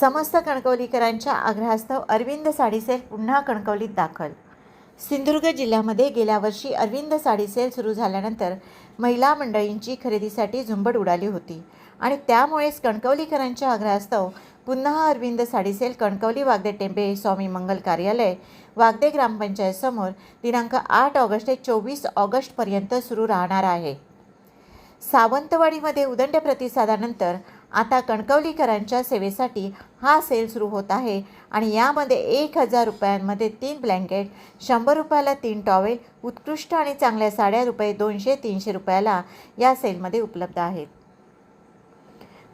समस्त कणकवलीकरांच्या आग्रहास्तव अरविंद साडी सेल पुन्हा कणकवलीत दाखल. सिंधुदुर्ग जिल्ह्यामध्ये गेल्या वर्षी अरविंद साडी सेल सुरू झाल्यानंतर महिला मंडळींची खरेदीसाठी झुंबड उडाली होती आणि त्यामुळेच कणकवलीकरांच्या आग्रहास्तव पुन्हा अरविंद साडी सेल कणकवली वागदे टेंबे स्वामी मंगल कार्यालय वागदे ग्रामपंचायतसमोर दिनांक आठ ऑगस्ट ते चोवीस ऑगस्टपर्यंत सुरू राहणार आहे. सावंतवाडीमध्ये उदंड प्रतिसादानंतर आता कणकवलीकरांच्या सेवेसाठी हा सेल सुरू होत आहे आणि यामध्ये एक हजार रुपयांमध्ये तीन ब्लँकेट शंभर रुपयाला तीन टॉवेल उत्कृष्ट आणि चांगल्या साड्या रुपये दोनशे तीनशे रुपयाला या सेलमध्ये उपलब्ध आहेत.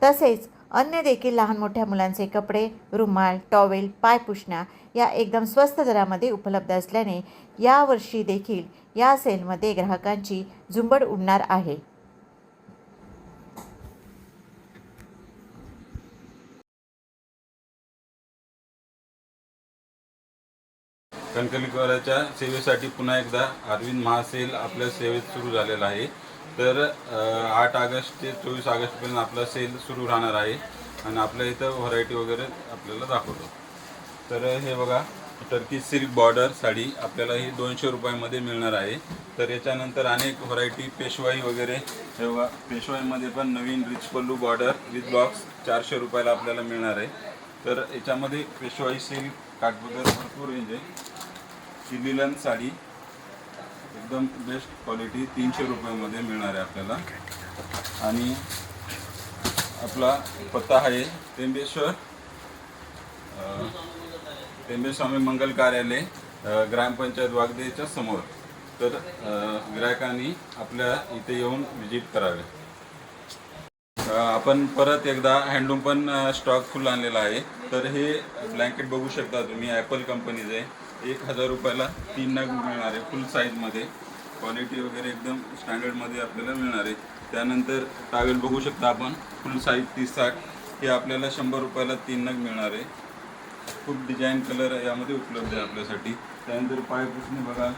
तसेच अन्य देखील लहान मोठ्या मुलांचे कपडे रुमाल टॉवेल पायपुष्णा या एकदम स्वस्त दरामध्ये उपलब्ध असल्याने यावर्षी देखील या सेलमध्ये ग्राहकांची झुंबड उडणार आहे. कणकवलीकराच्या सेवेसाठी पुन्हा एकदा अरविंद महासेल आपल्या सेवेत सुरू झालेला आहे. तर आठ ऑगस्ट ते चोवीस ऑगस्टपर्यंत आपला सेल सुरू राहणार आहे. आणि आपल्या इथं व्हरायटी वगैरे आपल्याला दाखवतो. तर हे बघा टर्की सिल्क बॉर्डर साडी आपल्याला ही दोनशे रुपयामध्ये मिळणार आहे. तर याच्यानंतर अनेक व्हरायटी पेशवाई वगैरे हे बघा पेशवाईमध्ये पण नवीन rich pallu border with box चारशे रुपयाला आपल्याला मिळणार आहे. तर याच्यामध्ये पेशवाई सिल्क काठपदर भरपूर रेंज आहे. सिलिलन साडी एकदम बेस्ट क्वालिटी तीनशे रुपयामध्ये मिळणार आहे आपल्याला. आणि आपला पत्ता आहे टेंबेश्वर टेंबेस्वामी मंगल कार्यालय ग्रामपंचायत वागदेच्या समोर. तर ग्राहकांनी आपल्या इथे येऊन व्हिजिट करावे. आपण परत एकदा हँडलूम पण स्टॉक फुल आणलेला आहे. तर हे ब्लँकेट बघू शकता तुम्ही ॲपल कंपनीचे आहे एक हजार रुपयाला तीन नग मिळणार आहे फुल साईजमध्ये क्वालिटी वगैरे एकदम स्टँडर्डमध्ये आपल्याला मिळणार. आहे त्यानंतर टावेल बघू शकता आपण फुल साईज तीस साठ. हे आपल्याला शंभर रुपयाला तीन नग मिळणार. आहे खूप डिझाईन कलर यामध्ये उपलब्ध आहे आपल्यासाठी. त्यानंतर पायपुसणी बघा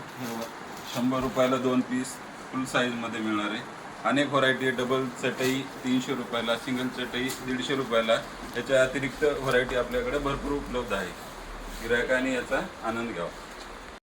शंभर रुपयाला दोन पीस फुल साईजमध्ये मिळणार. आहे अनेक व्हरायटी डबल चटई तीनशे रुपयाला सिंगल चटई दीडशे रुपयाला. याच्या अतिरिक्त व्हरायटी आपल्याकडे भरपूर उपलब्ध आहे. गिरायकाने याचा आनंद घ्यावा.